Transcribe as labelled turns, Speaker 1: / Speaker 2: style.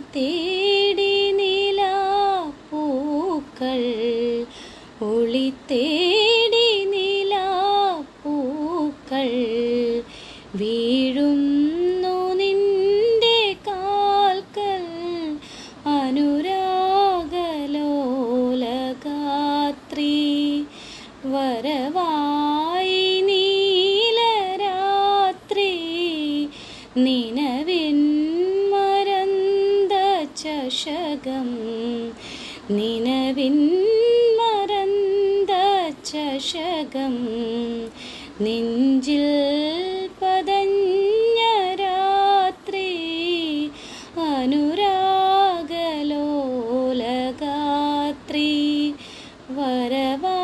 Speaker 1: തേടി പൂക്കൾ. ഒളി തേടി നിലാപ്പൂക്കൾ വീഴുന്നു നിന്റെ കാൽക്കൽ അനുരാഗലോലഗാത്രി. വരവായി നീലരാത്രി. രാത്രി മരന്ത ചഷകം നിലവിൻ മറന്ത ചഷകം നെഞ്ചിൽ പതഞ്ഞ രാത്രി അനുരാഗലോലഗാത്രി. വരവ